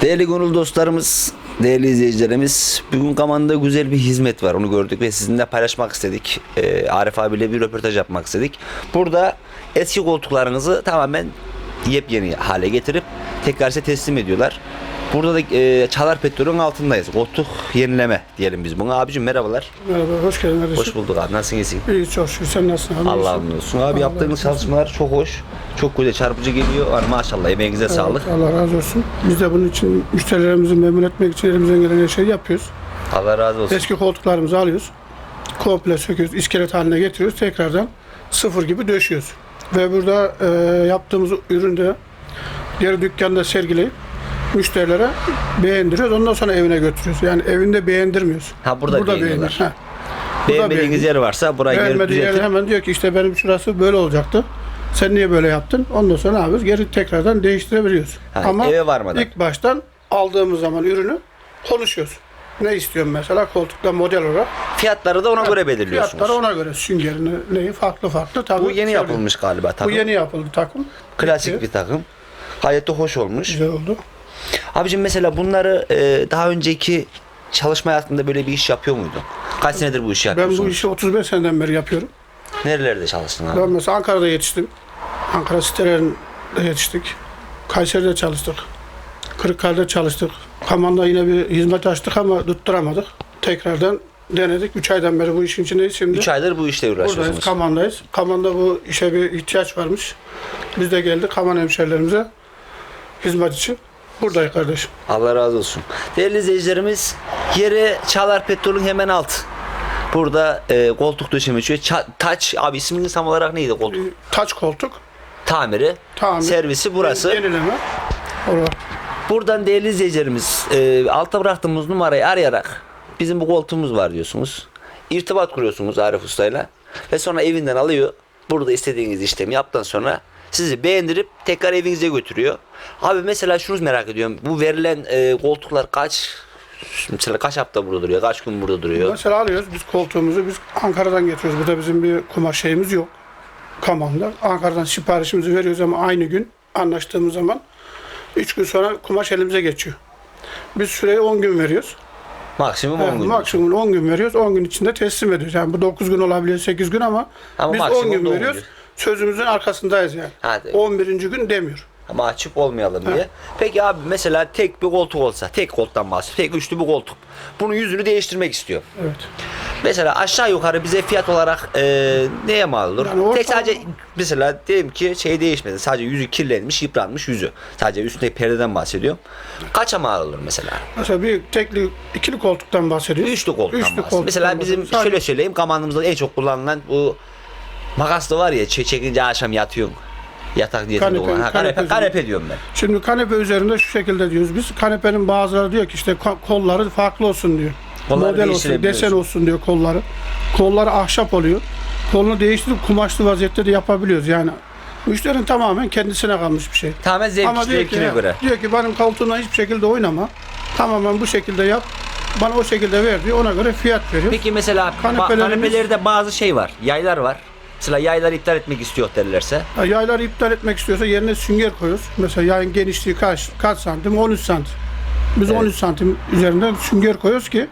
Değerli gönül dostlarımız, değerli izleyicilerimiz, bugün Kaman'da güzel bir hizmet var. Onu gördük ve sizinle paylaşmak istedik. Ee, Arif abiyle bir röportaj yapmak istedik. Burada eski koltuklarınızı tamamen yepyeni hale getirip tekrar size teslim ediyorlar. Burada da e, Çalar Petrol'ün altındayız. Koltuk yenileme diyelim biz buna. Abicim merhabalar. Merhaba, hoş geldin kardeşim. Hoş bulduk abi. Nasılsın? iyisin? İyi, çok şükür. Sen nasılsın abi? Allah razı olsun. Abi Allah yaptığınız çalışmalar çok hoş. Çok güzel çarpıcı geliyor. Var maşallah emeğinize Evet, sağlık. Allah razı olsun. Biz de bunun için müşterilerimizi memnun etmek için elimizden gelen her şeyi yapıyoruz. Allah razı olsun. Eski koltuklarımızı alıyoruz. Komple söküyoruz, iskelet haline getiriyoruz. Tekrardan sıfır gibi döşüyoruz. Ve burada e, yaptığımız üründe diğer dükkanda sergileyip müşterilere beğendiriyoruz. Ondan sonra evine götürüyoruz. Yani evinde beğendirmiyoruz. Ha, burada beğeniyorlar. beğenir. Ha. Burada Beğenmediğiniz yer varsa burayı Beğenmediği yerde düzeltip hemen diyor ki işte benim şurası böyle olacaktı. Sen niye böyle yaptın? Ondan sonra ne yapıyoruz? Geri tekrardan değiştirebiliyoruz. Ha, Ama eve varmadan. ilk baştan aldığımız zaman ürünü konuşuyoruz. Ne istiyorum mesela koltukta model olarak. fiyatları da ona göre belirliyorsunuz. Fiyatları ona göre süngerini neyi farklı farklı tabii. Bu yeni yapılmış galiba Bu takım. yeni yapıldı takım. Klasik Bitti. bir takım. Gayet de hoş olmuş. Güzel oldu. Abicim mesela bunları e, daha önceki çalışma hayatında böyle bir iş yapıyor muydun? Kaç senedir bu işi Ben yapıyorsun? bu işi 35 seneden beri yapıyorum. Nerelerde çalıştın abi? Ben mesela Ankara'da yetiştim. Ankara sitelerinde yetiştik. Kayseri'de çalıştık. Kırıkkale'de çalıştık. Kaman'da yine bir hizmet açtık ama tutturamadık. Tekrardan denedik. 3 aydan beri bu işin içindeyiz şimdi. 3 aydır bu işle Buradayız, uğraşıyorsunuz. Kaman'dayız. Kaman'da bu işe bir ihtiyaç varmış. Biz de geldik Kaman hemşerilerimize hizmet için. Buradayız kardeşim. Allah razı olsun. Değerli izleyicilerimiz yeri Çağlar Petrol'ün hemen alt. Burada e, koltuk döşeme. Ça- taç abi isminiz tam olarak neydi koltuk? Taç koltuk, Tamiri. tamir, Servisi burası. yenileme. Orada. Buradan değerli izleyicilerimiz e, altta bıraktığımız numarayı arayarak bizim bu koltuğumuz var diyorsunuz. İrtibat kuruyorsunuz Arif Usta'yla ve sonra evinden alıyor. Burada istediğiniz işlemi yaptıktan sonra sizi beğendirip tekrar evinize götürüyor. Abi mesela şunu merak ediyorum. Bu verilen e, koltuklar kaç mesela kaç hafta burada duruyor? Kaç gün burada duruyor? Mesela alıyoruz biz koltuğumuzu biz Ankara'dan getiriyoruz. Burada bizim bir kumaş şeyimiz yok. Kaman'da. Ankara'dan siparişimizi veriyoruz ama aynı gün anlaştığımız zaman 3 gün sonra kumaş elimize geçiyor. Biz süreyi 10 gün veriyoruz. Maksimum 10 Evet, gün. maksimum 10 gün veriyoruz. 10 gün içinde teslim ediyoruz. Yani bu 9 gün olabilir, 8 gün ama, Ama biz 10 maksimum gün veriyoruz. gün. Sözümüzün arkasındayız yani. Hadi. 11. gün demiyor. Mahcup olmayalım diye. Peki abi mesela tek bir koltuk olsa, tek koltuktan bahsediyorum. Tek üçlü bir koltuk. Bunun yüzünü değiştirmek istiyor. Evet. Mesela aşağı yukarı bize fiyat olarak e, neye mal olur? Yani ortalama- Tek sadece mesela diyelim ki şey değişmedi. Sadece yüzü kirlenmiş, yıpranmış yüzü. Sadece üstündeki perdeden bahsediyorum. Kaça mal olur mesela? Mesela bir tekli, ikili koltuktan bahsediyoruz. Üçlü koltuktan Üçlü bahsediyorum. koltuktan Mesela bizim bahsediyoruz. şöyle söyleyeyim kamanımızda en çok kullanılan bu makaslı var ya çe- çekince akşam yatıyorsun. Yatak diyetinde Kanepe, olan. Ha, kanepe, kanepe kanepe diyorum ben. Şimdi kanepe üzerinde şu şekilde diyoruz biz. Kanepenin bazıları diyor ki işte ko- kolları farklı olsun diyor. Kolları Model olsun, desen olsun diyor kolları. Kolları ahşap oluyor. Kolunu değiştirip kumaşlı vaziyette de yapabiliyoruz. Yani müşterinin tamamen kendisine kalmış bir şey. Tamamen zevk, Ama diyor ki, göre. diyor ki benim koltuğumla hiçbir şekilde oynama. Tamamen bu şekilde yap. Bana o şekilde ver diyor. Ona göre fiyat veriyor. Peki mesela Kanepelerimiz- kanepelerde bazı şey var. Yaylar var. Mesela yayları iptal etmek istiyor derlerse. Ya Yayları iptal etmek istiyorsa yerine sünger koyuyoruz. Mesela yayın genişliği kaç, kaç santim? 13 santim. Biz 13 santim üzerinden sünger koyuyoruz ki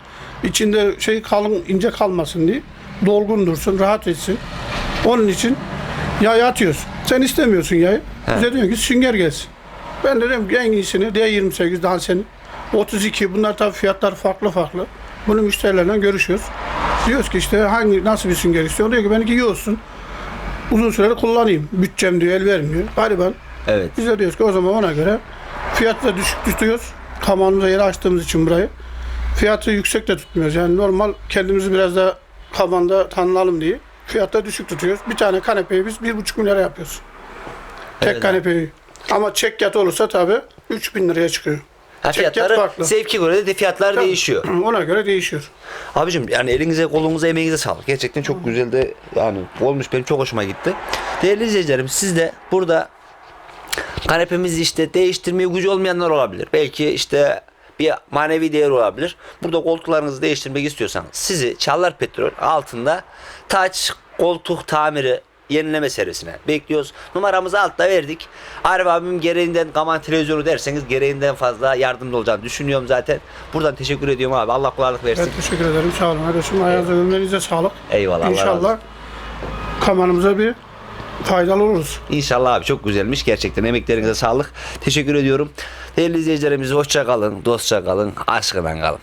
içinde şey kalın ince kalmasın diye. Dolgun dursun, rahat etsin. Onun için yayı atıyoruz. Sen istemiyorsun yayı. Bize diyor ki sünger gelsin. Ben de diyorum ki en iyisini D28 daha senin. 32 bunlar tabii fiyatlar farklı farklı. Bunu müşterilerle görüşüyoruz. Diyoruz ki işte hangi nasıl bir sünger istiyor? Diyor ki benimki iyi olsun. Uzun süreli kullanayım. Bütçem diyor el vermiyor. Gariban. Evet. Biz de diyoruz ki o zaman ona göre fiyatı da düşük tutuyoruz. Kamanımıza yeri açtığımız için burayı. Fiyatı yüksek de tutmuyoruz. Yani normal kendimizi biraz da kamanda tanınalım diye. Fiyatı düşük tutuyoruz. Bir tane kanepeyi biz bir buçuk milyara yapıyoruz. Tek Evet. kanepeyi. Ama çek yat olursa tabii 3000 liraya çıkıyor. Ha, fiyatları farklı. zevki göre de fiyatlar Tabii. değişiyor. Ona göre değişiyor. Abicim yani elinize kolunuza emeğinize sağlık. Gerçekten çok güzel de yani olmuş benim çok hoşuma gitti. Değerli izleyicilerim siz de burada kanepemizi işte değiştirmeye gücü olmayanlar olabilir. Belki işte bir manevi değer olabilir. Burada koltuklarınızı değiştirmek istiyorsanız sizi Çağlar Petrol altında taç koltuk tamiri yenileme servisine bekliyoruz. Numaramızı altta verdik. Arif abim gereğinden Kaman televizyonu derseniz gereğinden fazla yardımcı olacağını düşünüyorum zaten. Buradan teşekkür ediyorum abi. Allah kolaylık versin. Evet, teşekkür ederim. Sağ olun kardeşim. Ayağınıza gönlünüze sağlık. Eyvallah, İnşallah kamanımıza bir faydalı oluruz. İnşallah abi çok güzelmiş. Gerçekten emeklerinize sağlık. Teşekkür ediyorum. Değerli izleyicilerimiz hoşça kalın, dostça kalın, aşkına kalın.